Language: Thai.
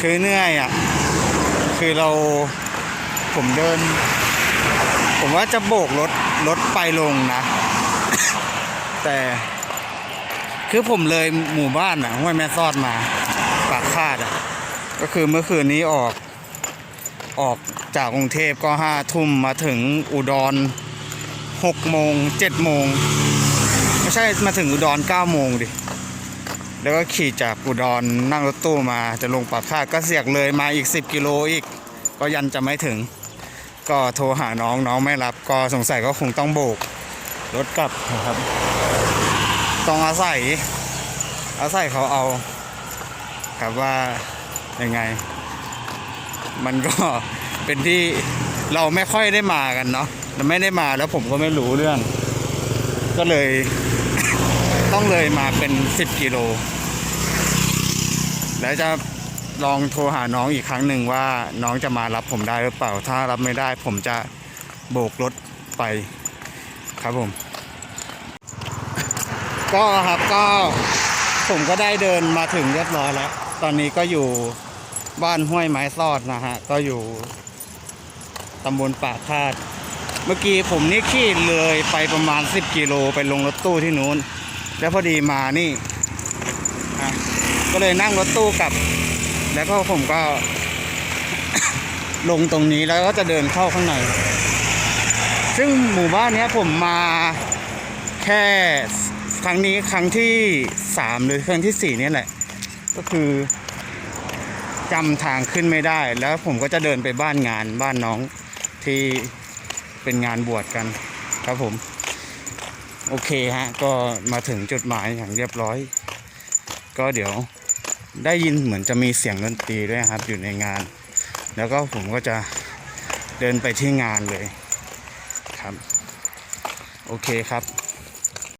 คือเหนื่อยอะ คือเราผมเดิน ผมว่าจะโบกรถรถไปลงนะ แต่คือผมเลยหมู่บ้านอะห้วยแม่สอดมา ปากคาดอะ ก็คือเมื่อคืนนี้ออก ออกจากกรุงเทพก็ห้าทุ่มมาถึงอุดรหกโมงเจ็ดโมง ไม่ใช่มาถึงอุดรเก้าโมงดิ แล้วก็ขี่จากอุดรนั่งรถตู้มาจะลงปากค่าก็เสียกเลยมาอีก 10 กิโลอีก ก็ยันจะไม่ถึง ก็โทรหาน้องน้องไม่รับ ก็สงสัยก็คงต้องโบกรถกลับนะครับต้องอาศัย อาศัยเขาเอา ครับว่ายังไง มันก็เป็นที่เราไม่ค่อยได้มากันเนาะไม่ได้มาแล้วผมก็ไม่รู้เรื่อง ก็เลย ต้องเลยมาเป็น 10 กิโล แล้วจะลองโทรหาน้องอีกครั้งหนึ่งว่าน้องจะมารับผมได้หรือเปล่า ถ้ารับไม่ได้ผมจะโบกรถไปครับผม ก็ครับก็ผมก็ได้เดินมาถึงเรียบร้อยแล้ว ตอนนี้ก็อยู่บ้านห้วยไม้ซอดนะฮะ ก็อยู่ตำบลป่าคาด เมื่อกี้ผมนี่ขี่เลยไปประมาณ 10 กิโลไปลงรถตู้ที่นู้น แล้วพอดีมานี่ก็เลยนั่งรถตู้กลับ แล้วก็ผมก็ ลงตรงนี้แล้วก็จะเดินเข้าข้างใน ซึ่งหมู่บ้านนี้ผมมาแค่ครั้งนี้ครั้งที่สามหรือครั้งที่สี่นี่แหละ ก็คือจำทางขึ้นไม่ได้ แล้วผมก็จะเดินไปบ้านงานบ้านน้องที่เป็นงานบวชกันครับผม โอเคฮะ ก็มาถึงจุดหมายอย่างเรียบร้อย ก็เดี๋ยวได้ยินเหมือนจะมีเสียงดนตรีด้วยครับ อยู่ในงาน แล้วก็ผมก็จะเดินไปที่งานเลยครับ โอเคครับ